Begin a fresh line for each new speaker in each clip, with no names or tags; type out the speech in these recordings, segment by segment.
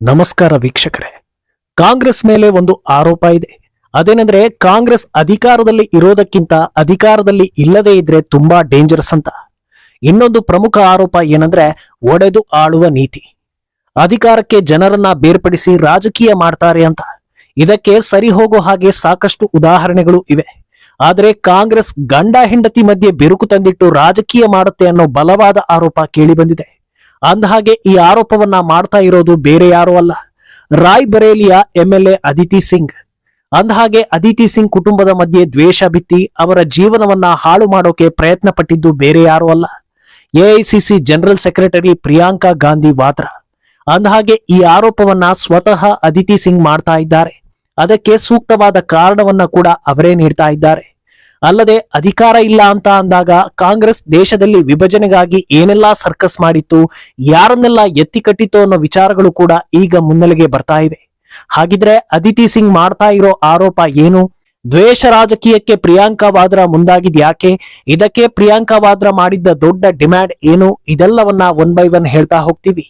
ನಮಸ್ಕಾರ ವೀಕ್ಷಕರೇ. ಕಾಂಗ್ರೆಸ್ ಮೇಲೆ ಒಂದು ಆರೋಪ ಇದೆ. ಅದೇನೆಂದ್ರೆ ಕಾಂಗ್ರೆಸ್ ಅಧಿಕಾರದಲ್ಲಿ ಇರೋದಕ್ಕಿಂತ ಅಧಿಕಾರದಲ್ಲಿ ಇಲ್ಲದೇ ಇದ್ರೆ ತುಂಬಾ ಡೇಂಜರಸ್ ಅಂತ. ಇನ್ನೊಂದು ಪ್ರಮುಖ ಆರೋಪ ಏನಂದ್ರೆ ಒಡೆದು ಆಳುವ ನೀತಿ. ಅಧಿಕಾರಕ್ಕೆ ಜನರನ್ನ ಬೇರ್ಪಡಿಸಿ ರಾಜಕೀಯ ಮಾಡ್ತಾರೆ ಅಂತ. ಇದಕ್ಕೆ ಸರಿ ಹೋಗೋ ಹಾಗೆ ಸಾಕಷ್ಟು ಉದಾಹರಣೆಗಳು ಇವೆ. ಆದರೆ ಕಾಂಗ್ರೆಸ್ ಗಂಡ ಹೆಂಡತಿ ಮಧ್ಯೆ ಬಿರುಕು ತಂದಿಟ್ಟು ರಾಜಕೀಯ ಮಾಡುತ್ತೆ ಅನ್ನೋ ಬಲವಾದ ಆರೋಪ ಕೇಳಿಬಂದಿದೆ ಅಂದಹಾಗೆ ಈ ಆರೋಪವನ್ನ ಮಾಡ್ತಾ ಇರೋದು ಬೇರೆ ಯಾರು ಅಲ್ಲ. ರಾಯ್ ಬರೇಲಿಯ ಎಂಎಲ್ಎ ಅದಿತಿ ಸಿಂಗ್. ಅಂದಹಾಗೆ ಅದಿತಿ ಸಿಂಗ್ ಕುಟುಂಬದ ಮಧ್ಯೆ ದ್ವೇಷ ಬಿತ್ತಿ ಅವರ ಜೀವನವನ್ನ ಹಾಳು ಮಾಡೋಕೆ ಪ್ರಯತ್ನ ಪಟ್ಟಿದ್ದು ಬೇರೆ ಯಾರು ಅಲ್ಲ. AICC general secretary Priyanka Gandhi Vadra. ಅಂದಹಾಗೆ ಈ ಆರೋಪವನ್ನ ಸ್ವತಃ ಅದಿತಿ ಸಿಂಗ್ ಮಾಡ್ತಾ ಇದ್ದಾರೆ. ಅದಕ್ಕೆ ಸೂಕ್ತವಾದ ಕಾರಣವನ್ನ ಕೂಡ ಅವರೇ ನೀಡ್ತಾ ಇದ್ದಾರೆ. ಅಲ್ಲದೆ ಅಧಿಕಾರ ಇಲ್ಲ ಅಂತ ಅಂದಾಗ ಕಾಂಗ್ರೆಸ್ ದೇಶದಲ್ಲಿ ವಿಭಜನೆಗಾಗಿ ಏನೆಲ್ಲಾ ಸರ್ಕಸ್ ಮಾಡಿತ್ತು, ಯಾರನ್ನೆಲ್ಲ ಎತ್ತಿ ಕಟ್ಟಿತ್ತು ಅನ್ನೋ ವಿಚಾರಗಳು ಕೂಡ ಈಗ ಮುನ್ನೆಲೆಗೆ ಬರ್ತಾ ಇವೆ. ಹಾಗಿದ್ರೆ ಅದಿತಿ ಸಿಂಗ್ ಮಾಡ್ತಾ ಇರೋ ಆರೋಪ ಏನು? ದ್ವೇಷ ರಾಜಕೀಯಕ್ಕೆ ಪ್ರಿಯಾಂಕಾ ವಾದ್ರಾ ಮುಂದಾಗಿದ್ಯಾಕೆ ಇದಕ್ಕೆ ಪ್ರಿಯಾಂಕಾ ವಾದ್ರಾ ಮಾಡಿದ್ದ ದೊಡ್ಡ ಡಿಮ್ಯಾಂಡ್ ಏನು? ಇದೆಲ್ಲವನ್ನ ಒನ್ ಬೈ ಒನ್ ಹೇಳ್ತಾ ಹೋಗ್ತೀವಿ.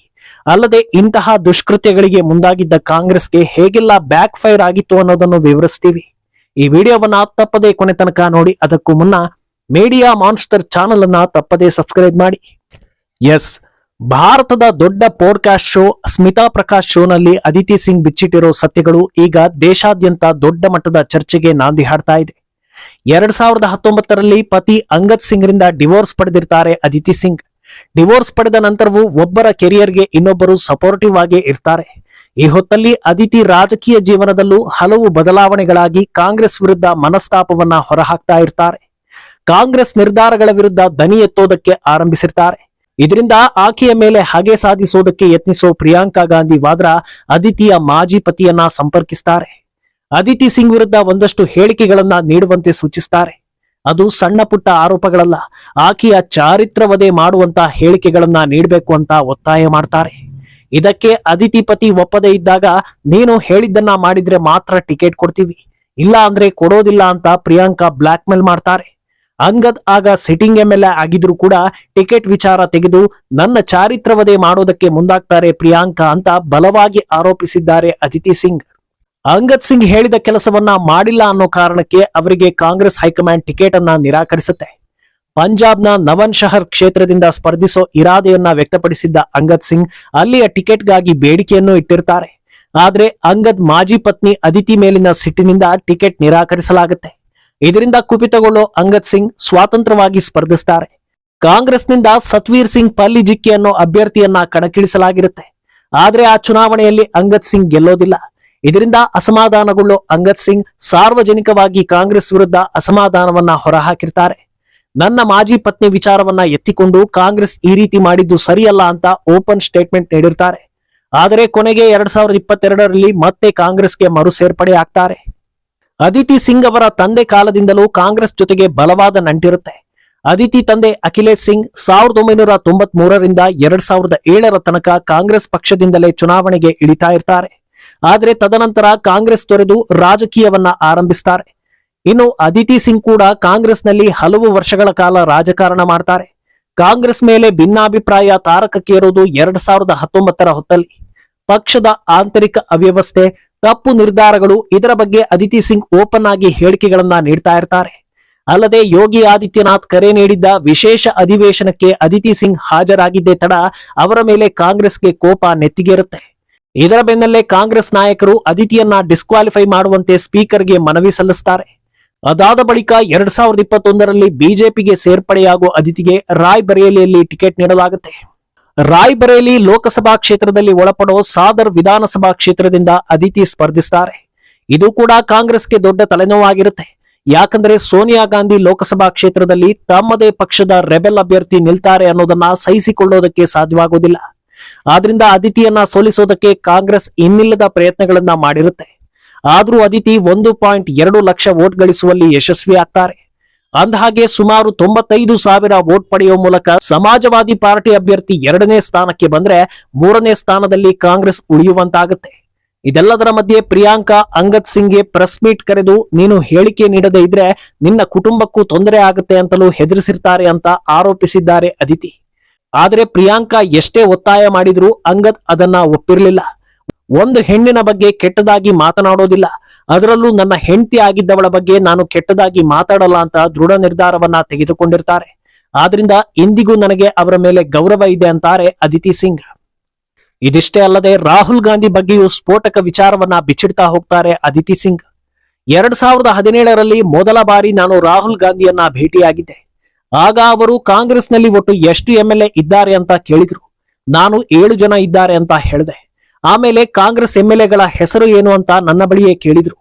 ಅಲ್ಲದೆ ಇಂತಹ ದುಷ್ಕೃತ್ಯಗಳಿಗೆ ಮುಂದಾಗಿದ್ದ ಕಾಂಗ್ರೆಸ್ಗೆ ಹೇಗೆಲ್ಲ ಬ್ಯಾಕ್ ಫೈರ್ ಆಗಿತ್ತು ಅನ್ನೋದನ್ನು ವಿವರಿಸ್ತೀವಿ. ಈ ವಿಡಿಯೋವನ್ನ ತಪ್ಪದೇ ಕೊನೆ ತನಕ ನೋಡಿ, ಅದಕ್ಕೂ ಮುನ್ನ ಮೀಡಿಯಾ ಮಾನ್ಸ್ಟರ್ ಚಾನೆಲ್ ಅನ್ನ ತಪ್ಪದೇ ಸಬ್ಸ್ಕ್ರೈಬ್ ಮಾಡಿ. ಎಸ್ ಭಾರತದ ದೊಡ್ಡ ಪಾಡ್ಕಾಸ್ಟ್ ಶೋ ಸ್ಮಿತಾ ಪ್ರಕಾಶ್ ಶೋನಲ್ಲಿ ಅದಿತಿ ಸಿಂಗ್ ಬಿಚ್ಚಿಟ್ಟಿರೋ ಸತ್ಯಗಳು ಈಗ ದೇಶಾದ್ಯಂತ ದೊಡ್ಡ ಮಟ್ಟದ ಚರ್ಚೆಗೆ ನಾಂದಿ ಹಾಡ್ತಾ ಇದೆ. ಎರಡ್ ಸಾವಿರದ ಹತ್ತೊಂಬತ್ತರಲ್ಲಿ ಪತಿ ಅಂಗದ್ ಸಿಂಗ್ರಿಂದ ಡಿವೋರ್ಸ್ ಪಡೆದಿರ್ತಾರೆ ಅದಿತಿ ಸಿಂಗ್ ಡಿವೋರ್ಸ್ ಪಡೆದ ನಂತರವೂ ಒಬ್ಬರ ಕೆರಿಯರ್ಗೆ ಇನ್ನೊಬ್ಬರು ಸಪೋರ್ಟಿವ್ ಆಗಿ ಇರ್ತಾರೆ. ಈ ಹೊತ್ತಲ್ಲಿ ಅದಿತಿ ರಾಜಕೀಯ ಜೀವನದಲ್ಲೂ ಹಲವು ಬದಲಾವಣೆಗಳಾಗಿ ಕಾಂಗ್ರೆಸ್ ವಿರುದ್ಧ ಮನಸ್ತಾಪವನ್ನ ಹೊರಹಾಕ್ತಾ ಇರ್ತಾರೆ. ಕಾಂಗ್ರೆಸ್ ನಿರ್ಧಾರಗಳ ವಿರುದ್ಧ ದನಿ ಎತ್ತೋದಕ್ಕೆ ಆರಂಭಿಸಿರ್ತಾರೆ. ಇದರಿಂದ ಆಕೆಯ ಮೇಲೆ ಹಗೆ ಸಾಧಿಸೋದಕ್ಕೆ ಯತ್ನಿಸೋ ಪ್ರಿಯಾಂಕಾ ಗಾಂಧಿ ವಾದ್ರಾ ಅದಿತಿಯ ಮಾಜಿ ಪತಿಯನ್ನ ಸಂಪರ್ಕಿಸ್ತಾರೆ. ಅದಿತಿ ಸಿಂಗ್ ವಿರುದ್ಧ ಒಂದಷ್ಟು ಹೇಳಿಕೆಗಳನ್ನ ನೀಡುವಂತೆ ಸೂಚಿಸ್ತಾರೆ. ಅದು ಸಣ್ಣ ಪುಟ್ಟ ಆರೋಪಗಳಲ್ಲ, ಆಕೆಯ ಚಾರಿತ್ರವಧೆ ಮಾಡುವಂತ ಹೇಳಿಕೆಗಳನ್ನ ನೀಡಬೇಕು ಅಂತ ಒತ್ತಾಯ ಮಾಡ್ತಾರೆ. ಇದಕ್ಕೆ ಅದಿತಿ ಪತಿ ಒಪ್ಪದೇ ಇದ್ದಾಗ ನೀನು ಹೇಳಿದ್ದನ್ನ ಮಾಡಿದ್ರೆ ಮಾತ್ರ ಟಿಕೆಟ್ ಕೊಡ್ತೀವಿ. ಇಲ್ಲ ಅಂದ್ರೆ ಕೊಡೋದಿಲ್ಲ ಅಂತ ಪ್ರಿಯಾಂಕಾ ಬ್ಲಾಕ್ ಮೇಲ್ ಮಾಡ್ತಾರೆ. ಅಂಗದ್ ಆಗ ಸಿಟ್ಟಿಂಗ್ ಎಂ ಎಲ್ ಎ ಆಗಿದ್ರು ಕೂಡ ಟಿಕೆಟ್ ವಿಚಾರ ತೆಗೆದು ನನ್ನ ಚಾರಿತ್ರವದೇ ಮಾಡೋದಕ್ಕೆ ಮುಂದಾಗ್ತಾರೆ ಪ್ರಿಯಾಂಕಾ ಅಂತ ಬಲವಾಗಿ ಆರೋಪಿಸಿದ್ದಾರೆ ಅದಿತಿ ಸಿಂಗ್. ಅಂಗದ್ ಸಿಂಗ್ ಹೇಳಿದ ಕೆಲಸವನ್ನ ಮಾಡಿಲ್ಲ ಅನ್ನೋ ಕಾರಣಕ್ಕೆ ಅವರಿಗೆ ಕಾಂಗ್ರೆಸ್ ಹೈಕಮಾಂಡ್ ಟಿಕೆಟ್ ಅನ್ನ ನಿರಾಕರಿಸುತ್ತೆ. ಪಂಜಾಬ್ನ ನವನ್ ಶಹರ್ ಕ್ಷೇತ್ರದಿಂದ ಸ್ಪರ್ಧಿಸೋ ಇರಾದೆಯನ್ನ ವ್ಯಕ್ತಪಡಿಸಿದ್ದ ಅಂಗದ್ ಸಿಂಗ್ ಅಲ್ಲಿಯ ಟಿಕೆಟ್ಗಾಗಿ ಬೇಡಿಕೆಯನ್ನು ಇಟ್ಟಿರ್ತಾರೆ. ಆದ್ರೆ ಅಂಗದ್ ಮಾಜಿ ಪತ್ನಿ ಅದಿತಿ ಮೇಲಿನ ಸಿಟ್ಟಿನಿಂದ ಟಿಕೆಟ್ ನಿರಾಕರಿಸಲಾಗುತ್ತೆ. ಇದರಿಂದ ಕುಪಿತಗೊಳ್ಳೋ ಅಂಗದ್ ಸಿಂಗ್ ಸ್ವಾತಂತ್ರ್ಯವಾಗಿ ಸ್ಪರ್ಧಿಸ್ತಾರೆ. ಕಾಂಗ್ರೆಸ್ನಿಂದ ಸತ್ವೀರ್ ಸಿಂಗ್ ಪಲ್ಲಿ ಜಿಕ್ಕಿ ಅನ್ನೋ ಅಭ್ಯರ್ಥಿಯನ್ನ ಕಣಕ್ಕಿಳಿಸಲಾಗಿರುತ್ತೆ. ಆದ್ರೆ ಆ ಚುನಾವಣೆಯಲ್ಲಿ ಅಂಗದ್ ಸಿಂಗ್ ಗೆಲ್ಲೋದಿಲ್ಲ. ಇದರಿಂದ ಅಸಮಾಧಾನಗೊಳ್ಳೋ ಅಂಗದ್ ಸಿಂಗ್ ಸಾರ್ವಜನಿಕವಾಗಿ ಕಾಂಗ್ರೆಸ್ ವಿರುದ್ಧ ಅಸಮಾಧಾನವನ್ನ ಹೊರಹಾಕಿರ್ತಾರೆ. ನನ್ನ ಮಾಜಿ ಪತ್ನಿ ವಿಚಾರವನ್ನ ಎತ್ತಿಕೊಂಡು ಕಾಂಗ್ರೆಸ್ ಈ ರೀತಿ ಮಾಡಿದ್ದು ಸರಿಯಲ್ಲ ಅಂತ ಓಪನ್ ಸ್ಟೇಟ್ಮೆಂಟ್ ನೀಡಿರ್ತಾರೆ. ಆದರೆ ಕೊನೆಗೆ ಎರಡ್ ಸಾವಿರದ ಇಪ್ಪತ್ತೆರಡರಲ್ಲಿ ಮತ್ತೆ ಕಾಂಗ್ರೆಸ್ಗೆ ಮರು ಸೇರ್ಪಡೆ ಆಗ್ತಾರೆ. ಅದಿತಿ ಸಿಂಗ್ ಅವರ ತಂದೆ ಕಾಲದಿಂದಲೂ ಕಾಂಗ್ರೆಸ್ ಜೊತೆಗೆ ಬಲವಾದ ನಂಟಿರುತ್ತೆ. ಅದಿತಿ ತಂದೆ ಅಖಿಲೇಶ್ ಸಿಂಗ್ ಸಾವಿರದ ಒಂಬೈನೂರ ತೊಂಬತ್ ಮೂರರಿಂದ ಎರಡ್ ಸಾವಿರದ ಏಳರ ತನಕ ಕಾಂಗ್ರೆಸ್ ಪಕ್ಷದಿಂದಲೇ ಚುನಾವಣೆಗೆ ಇಳಿತಾ ಇರ್ತಾರೆ. ಆದರೆ ತದನಂತರ ಕಾಂಗ್ರೆಸ್ ತೊರೆದು ರಾಜಕೀಯವನ್ನ ಆರಂಭಿಸ್ತಾರೆ. ಇನ್ನು ಅದಿತಿ ಸಿಂಗ್ ಕೂಡ ಕಾಂಗ್ರೆಸ್ನಲ್ಲಿ ಹಲವು ವರ್ಷಗಳ ಕಾಲ ರಾಜಕಾರಣ ಮಾಡ್ತಾರೆ. ಕಾಂಗ್ರೆಸ್ ಮೇಲೆ ಭಿನ್ನಾಭಿಪ್ರಾಯ ತಾರಕಕ್ಕೇರೋದು ಎರಡ್ ಸಾವಿರದ ಹತ್ತೊಂಬತ್ತರ ಹೊತ್ತಲ್ಲಿ. ಪಕ್ಷದ ಆಂತರಿಕ ಅವ್ಯವಸ್ಥೆ, ತಪ್ಪು ನಿರ್ಧಾರಗಳು ಇದರ ಬಗ್ಗೆ ಅದಿತಿ ಸಿಂಗ್ ಓಪನ್ ಆಗಿ ಹೇಳಿಕೆಗಳನ್ನ ನೀಡ್ತಾ ಇರ್ತಾರೆ. ಅಲ್ಲದೆ ಯೋಗಿ ಆದಿತ್ಯನಾಥ್ ಕರೆ ನೀಡಿದ್ದ ವಿಶೇಷ ಅಧಿವೇಶನಕ್ಕೆ ಅದಿತಿ ಸಿಂಗ್ ಹಾಜರಾಗಿದ್ದೇ ತಡ ಅವರ ಮೇಲೆ ಕಾಂಗ್ರೆಸ್ಗೆ ಕೋಪ ನೆತ್ತಿಗೇರುತ್ತೆ. ಇದರ ಬೆನ್ನಲ್ಲೇ ಕಾಂಗ್ರೆಸ್ ನಾಯಕರು ಅದಿತಿಯನ್ನ ಡಿಸ್ಕ್ವಾಲಿಫೈ ಮಾಡುವಂತೆ ಸ್ಪೀಕರ್ಗೆ ಮನವಿ ಸಲ್ಲಿಸ್ತಾರೆ. ಅದಾದ ಬಳಿಕ ಎರಡ್ ಸಾವಿರದ ಇಪ್ಪತ್ತೊಂದರಲ್ಲಿ ಬಿಜೆಪಿಗೆ ಸೇರ್ಪಡೆಯಾಗುವ ಅದಿತಿಗೆ ರಾಯ್ಬರೇಲಿಯಲ್ಲಿ ಟಿಕೆಟ್ ನೀಡಲಾಗುತ್ತೆ. ರಾಯ್ಬರೇಲಿ ಲೋಕಸಭಾ ಕ್ಷೇತ್ರದಲ್ಲಿ ಒಳಪಡೋ ಸಾದರ್ ವಿಧಾನಸಭಾ ಕ್ಷೇತ್ರದಿಂದ ಅದಿತಿ ಸ್ಪರ್ಧಿಸುತ್ತಾರೆ ಇದು ಕೂಡ ಕಾಂಗ್ರೆಸ್ಗೆ ದೊಡ್ಡ ತಲೆನೋವಾಗಿರುತ್ತೆ. ಯಾಕಂದ್ರೆ ಸೋನಿಯಾ ಗಾಂಧಿ ಲೋಕಸಭಾ ಕ್ಷೇತ್ರದಲ್ಲಿ ತಮ್ಮದೇ ಪಕ್ಷದ ರೆಬೆಲ್ ಅಭ್ಯರ್ಥಿ ನಿಲ್ತಾರೆ ಅನ್ನೋದನ್ನ ಸಹಿಸಿಕೊಳ್ಳೋದಕ್ಕೆ ಸಾಧ್ಯವಾಗೋದಿಲ್ಲ. ಆದ್ರಿಂದ ಅದಿತಿಯನ್ನ ಸೋಲಿಸೋದಕ್ಕೆ ಕಾಂಗ್ರೆಸ್ ಇನ್ನಿಲ್ಲದ ಪ್ರಯತ್ನಗಳನ್ನ ಮಾಡಿರುತ್ತೆ. ಆದ್ರೂ ಅದಿತಿ ಒಂದು ಪಾಯಿಂಟ್ ಎರಡು ಲಕ್ಷ ವೋಟ್ ಗಳಿಸುವಲ್ಲಿ ಯಶಸ್ವಿ ಆಗ್ತಾರೆ. ಅಂದಹಾಗೆ ಸುಮಾರು ತೊಂಬತ್ತೈದು ಸಾವಿರ ವೋಟ್ ಪಡೆಯುವ ಮೂಲಕ ಸಮಾಜವಾದಿ ಪಾರ್ಟಿ ಅಭ್ಯರ್ಥಿ ಎರಡನೇ ಸ್ಥಾನಕ್ಕೆ ಬಂದ್ರೆ ಮೂರನೇ ಸ್ಥಾನದಲ್ಲಿ ಕಾಂಗ್ರೆಸ್ ಉಳಿಯುವಂತಾಗುತ್ತೆ. ಇದೆಲ್ಲದರ ಮಧ್ಯೆ ಪ್ರಿಯಾಂಕಾ ಅಂಗದ್ ಸಿಂಗ್ಗೆ ಪ್ರೆಸ್ ಮೀಟ್ ಕರೆದು, ನೀನು ಹೇಳಿಕೆ ನೀಡದೇ ಇದ್ರೆ ನಿನ್ನ ಕುಟುಂಬಕ್ಕೂ ತೊಂದರೆ ಆಗುತ್ತೆ ಅಂತಲೂ ಹೆದರಿಸಿರ್ತಾರೆ ಅಂತ ಆರೋಪಿಸಿದ್ದಾರೆ ಅದಿತಿ. ಆದರೆ ಪ್ರಿಯಾಂಕಾ ಎಷ್ಟೇ ಒತ್ತಾಯ ಮಾಡಿದ್ರೂ ಅಂಗದ್ ಅದನ್ನ ಒಪ್ಪಿರಲಿಲ್ಲ. ಒಂದು ಹೆಣ್ಣಿನ ಬಗ್ಗೆ ಕೆಟ್ಟದಾಗಿ ಮಾತನಾಡೋದಿಲ್ಲ. ಅದರಲ್ಲೂ ನನ್ನ ಹೆಂಡತಿ ಆಗಿದ್ದವಳ ಬಗ್ಗೆ ನಾನು ಕೆಟ್ಟದಾಗಿ ಮಾತಾಡಲ್ಲ ಅಂತ ದೃಢ ನಿರ್ಧಾರವನ್ನ ತೆಗೆದುಕೊಂಡಿರ್ತಾರೆ. ಆದ್ರಿಂದ ಇಂದಿಗೂ ನನಗೆ ಅವರ ಮೇಲೆ ಗೌರವ ಇದೆ ಅಂತಾರೆ ಅದಿತಿ ಸಿಂಗ್. ಇದಿಷ್ಟೇ ಅಲ್ಲದೆ ರಾಹುಲ್ ಗಾಂಧಿ ಬಗ್ಗೆಯೂ ಸ್ಫೋಟಕ ವಿಚಾರವನ್ನ ಬಿಚ್ಚಿಡ್ತಾ ಹೋಗ್ತಾರೆ ಅದಿತಿ ಸಿಂಗ್. ಎರಡ್ ಸಾವಿರದ ಹದಿನೇಳರಲ್ಲಿ ಮೊದಲ ಬಾರಿ ನಾನು ರಾಹುಲ್ ಗಾಂಧಿಯನ್ನ ಭೇಟಿಯಾಗಿದ್ದೆ. ಆಗ ಅವರು ಕಾಂಗ್ರೆಸ್ನಲ್ಲಿ ಒಟ್ಟು ಎಷ್ಟು ಎಂ ಎಲ್ ಎ ಇದ್ದಾರೆ ಅಂತ ಕೇಳಿದ್ರು. ನಾನು ಏಳು ಜನ ಇದ್ದಾರೆ ಅಂತ ಹೇಳಿದೆ. ಆಮೇಲೆ ಕಾಂಗ್ರೆಸ್ ಎಂ ಎಲ್ ಎಗಳ ಹೆಸರು ಏನು ಅಂತ ನನ್ನ ಬಳಿಯೇ ಕೇಳಿದ್ರು.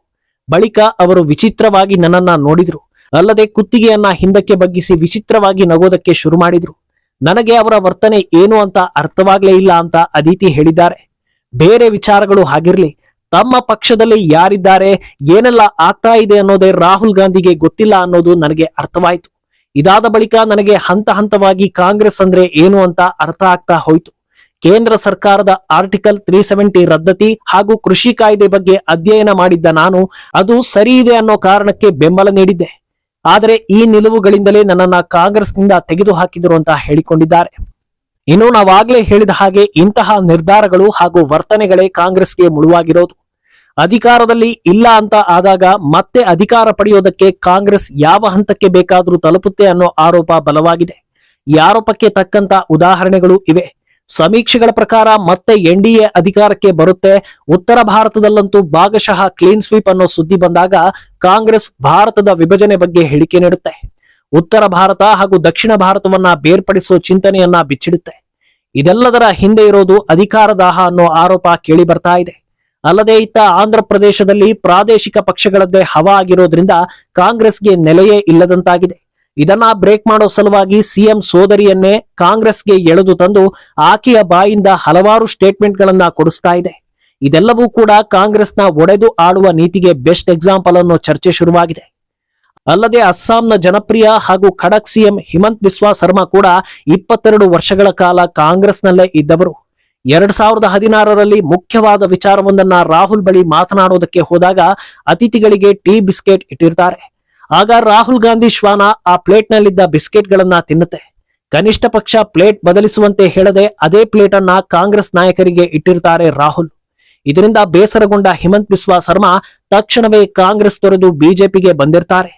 ಬಳಿಕ ಅವರು ವಿಚಿತ್ರವಾಗಿ ನನ್ನನ್ನ ನೋಡಿದ್ರು. ಅಲ್ಲದೆ ಕುತ್ತಿಗೆಯನ್ನ ಹಿಂದಕ್ಕೆ ಬಗ್ಗಿಸಿ ವಿಚಿತ್ರವಾಗಿ ನಗೋದಕ್ಕೆ ಶುರು ಮಾಡಿದ್ರು. ನನಗೆ ಅವರ ವರ್ತನೆ ಏನು ಅಂತ ಅರ್ಥವಾಗ್ಲೇ ಇಲ್ಲ ಅಂತ ಅದಿತಿ ಹೇಳಿದ್ದಾರೆ. ಬೇರೆ ವಿಚಾರಗಳು ಹಾಗಿರ್ಲಿ. ತಮ್ಮ ಪಕ್ಷದಲ್ಲಿ ಯಾರಿದ್ದಾರೆ, ಏನೆಲ್ಲ ಆಗ್ತಾ ಇದೆ ಅನ್ನೋದೇ ರಾಹುಲ್ ಗಾಂಧಿಗೆ ಗೊತ್ತಿಲ್ಲ ಅನ್ನೋದು ನನಗೆ ಅರ್ಥವಾಯಿತು. ಇದಾದ ಬಳಿಕ ನನಗೆ ಹಂತ ಹಂತವಾಗಿ ಕಾಂಗ್ರೆಸ್ ಅಂದ್ರೆ ಏನು ಅಂತ ಅರ್ಥ ಆಗ್ತಾ ಹೋಯಿತು. ಕೇಂದ್ರ ಸರ್ಕಾರದ ಆರ್ಟಿಕಲ್ ತ್ರೀ ಸೆವೆಂಟಿ ರದ್ದತಿ ಹಾಗೂ ಕೃಷಿ ಕಾಯ್ದೆ ಬಗ್ಗೆ ಅಧ್ಯಯನ ಮಾಡಿದ್ದ ನಾನು, ಅದು ಸರಿ ಇದೆ ಅನ್ನೋ ಕಾರಣಕ್ಕೆ ಬೆಂಬಲ ನೀಡಿದ್ದೆ. ಆದರೆ ಈ ನಿಲುವುಗಳಿಂದಲೇ ನನ್ನನ್ನ ಕಾಂಗ್ರೆಸ್ನಿಂದ ತೆಗೆದು ಹಾಕಿದರು ಅಂತ ಹೇಳಿಕೊಂಡಿದ್ದಾರೆ. ಇನ್ನು ನಾವಾಗ್ಲೇ ಹೇಳಿದ ಹಾಗೆ ಇಂತಹ ನಿರ್ಧಾರಗಳು ಹಾಗೂ ವರ್ತನೆಗಳೇ ಕಾಂಗ್ರೆಸ್ಗೆ ಮುಳುವಾಗಿರೋದು. ಅಧಿಕಾರದಲ್ಲಿ ಇಲ್ಲ ಅಂತ ಆದಾಗ ಮತ್ತೆ ಅಧಿಕಾರ ಪಡೆಯೋದಕ್ಕೆ ಕಾಂಗ್ರೆಸ್ ಯಾವ ಹಂತಕ್ಕೆ ಬೇಕಾದರೂ ತಲುಪುತ್ತೆ ಅನ್ನೋ ಆರೋಪ ಬಲವಾಗಿದೆ. ಈ ಆರೋಪಕ್ಕೆ ತಕ್ಕಂತ ಉದಾಹರಣೆಗಳು ಇವೆ. ಸಮೀಕ್ಷೆಗಳ ಪ್ರಕಾರ ಮತ್ತೆ ಎನ್ಡಿಎ ಅಧಿಕಾರಕ್ಕೆ ಬರುತ್ತೆ. ಉತ್ತರ ಭಾರತದಲ್ಲಂತೂ ಭಾಗಶಃ ಕ್ಲೀನ್ ಸ್ವೀಪ್ ಅನ್ನೋ ಸುದ್ದಿ ಬಂದಾಗ ಕಾಂಗ್ರೆಸ್ ಭಾರತದ ವಿಭಜನೆ ಬಗ್ಗೆ ಹೇಳಿಕೆ ನೀಡುತ್ತೆ. ಉತ್ತರ ಭಾರತ ಹಾಗೂ ದಕ್ಷಿಣ ಭಾರತವನ್ನ ಬೇರ್ಪಡಿಸೋ ಚಿಂತನೆಯನ್ನ ಬಿಚ್ಚಿಡುತ್ತೆ. ಇದೆಲ್ಲದರ ಹಿಂದೆ ಇರೋದು ಅಧಿಕಾರದಾಹ ಅನ್ನೋ ಆರೋಪ ಕೇಳಿ ಬರ್ತಾ ಇದೆ. ಅಲ್ಲದೆ ಇತ್ತ ಆಂಧ್ರ ಪ್ರದೇಶದಲ್ಲಿ ಪ್ರಾದೇಶಿಕ ಪಕ್ಷಗಳದ್ದೇ ಹವಾ ಆಗಿರೋದ್ರಿಂದ ಕಾಂಗ್ರೆಸ್ಗೆ ನೆಲೆಯೇ ಇಲ್ಲದಂತಾಗಿದೆ. ಇದನ್ನ ಬ್ರೇಕ್ ಮಾಡೋ ಸಲುವಾಗಿ ಸಿಎಂ ಸೋದರಿಯನ್ನೇ ಕಾಂಗ್ರೆಸ್ಗೆ ಎಳೆದು ತಂದು ಆಕೆಯ ಬಾಯಿಂದ ಹಲವಾರು ಸ್ಟೇಟ್ಮೆಂಟ್ ಗಳನ್ನ ಕೊಡಿಸ್ತಾ ಇದೆ. ಇದೆಲ್ಲವೂ ಕೂಡ ಕಾಂಗ್ರೆಸ್ನ ಒಡೆದು ಆಡುವ ನೀತಿಗೆ ಬೆಸ್ಟ್ ಎಕ್ಸಾಂಪಲ್ ಅನ್ನೋ ಚರ್ಚೆ ಶುರುವಾಗಿದೆ. ಅಲ್ಲದೆ ಅಸ್ಸಾಂನ ಜನಪ್ರಿಯ ಹಾಗೂ ಖಡಕ್ ಸಿಎಂ ಹಿಮಂತ್ ಬಿಸ್ವಾ ಶರ್ಮಾ ಕೂಡ ಇಪ್ಪತ್ತೆರಡು ವರ್ಷಗಳ ಕಾಲ ಕಾಂಗ್ರೆಸ್ನಲ್ಲೇ ಇದ್ದವರು. ಎರಡ್ ಸಾವಿರದ ಹದಿನಾರರಲ್ಲಿ ಮುಖ್ಯವಾದ ವಿಚಾರವೊಂದನ್ನ ರಾಹುಲ್ ಬಳಿ ಮಾತನಾಡೋದಕ್ಕೆ ಹೋದಾಗ ಅತಿಥಿಗಳಿಗೆ ಟೀ ಬಿಸ್ಕೆಟ್ ಇಟ್ಟಿರ್ತಾರೆ. ಆಗ ರಾಹುಲ್ ಗಾಂಧಿ ಶ್ವಾನ ಆ ಪ್ಲೇಟ್ನಲ್ಲಿದ್ದ ಬಿಸ್ಕೆಟ್ಗಳನ್ನ ತಿನ್ನುತ್ತೆ. ಕನಿಷ್ಠ ಪಕ್ಷ ಪ್ಲೇಟ್ ಬದಲಿಸುವಂತೆ ಹೇಳದೆ ಅದೇ ಪ್ಲೇಟ್ ಅನ್ನ ಕಾಂಗ್ರೆಸ್ ನಾಯಕರಿಗೆ ಇಟ್ಟಿರ್ತಾರೆ ರಾಹುಲ್. ಇದರಿಂದ ಬೇಸರಗೊಂಡ ಹಿಮಂತ್ ಬಿಸ್ವಾ ಶರ್ಮಾ ತಕ್ಷಣವೇ ಕಾಂಗ್ರೆಸ್ ತೊರೆದು ಬಿಜೆಪಿಗೆ ಬಂದಿರ್ತಾರೆ.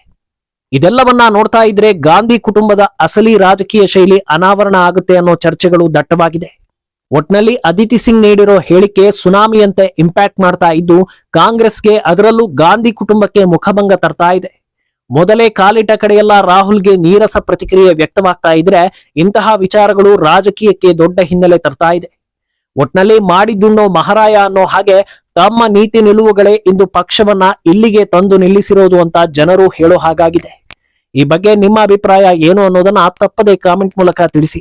ಇದೆಲ್ಲವನ್ನ ನೋಡ್ತಾ ಇದ್ರೆ ಗಾಂಧಿ ಕುಟುಂಬದ ಅಸಲಿ ರಾಜಕೀಯ ಶೈಲಿ ಅನಾವರಣ ಆಗುತ್ತೆ ಅನ್ನೋ ಚರ್ಚೆಗಳು ದಟ್ಟವಾಗಿದೆ. ಒಟ್ನಲ್ಲಿ ಅದಿತಿ ಸಿಂಗ್ ನೀಡಿರೋ ಹೇಳಿಕೆ ಸುನಾಮಿಯಂತೆ ಇಂಪ್ಯಾಕ್ಟ್ ಮಾಡ್ತಾ ಇದ್ದು ಕಾಂಗ್ರೆಸ್ಗೆ ಅದರಲ್ಲೂ ಗಾಂಧಿ ಕುಟುಂಬಕ್ಕೆ ಮುಖಭಂಗ ತರ್ತಾ ಇದೆ. ಮೊದಲೇ ಕಾಲಿಟ್ಟ ಕಡೆಯೆಲ್ಲ ರಾಹುಲ್ಗೆ ನೀರಸ ಪ್ರತಿಕ್ರಿಯೆ ವ್ಯಕ್ತವಾಗ್ತಾ ಇದ್ರೆ ಇಂತಹ ವಿಚಾರಗಳು ರಾಜಕೀಯಕ್ಕೆ ದೊಡ್ಡ ಹಿನ್ನೆಲೆ ತರ್ತಾ ಇದೆ. ಒಟ್ನಲ್ಲಿ ಮಾಡಿದ್ದುಣ್ಣೋ ಮಹಾರಾಯ ಅನ್ನೋ ಹಾಗೆ ತಮ್ಮ ನೀತಿ ನಿಲುವುಗಳೇ ಇಂದು ಪಕ್ಷವನ್ನ ಇಲ್ಲಿಗೆ ತಂದು ನಿಲ್ಲಿಸಿರೋದು ಅಂತ ಜನರು ಹೇಳೋ ಹಾಗಾಗಿದೆ. ಈ ಬಗ್ಗೆ ನಿಮ್ಮ ಅಭಿಪ್ರಾಯ ಏನು ಅನ್ನೋದನ್ನ ತಪ್ಪದೆ ಕಾಮೆಂಟ್ ಮೂಲಕ ತಿಳಿಸಿ.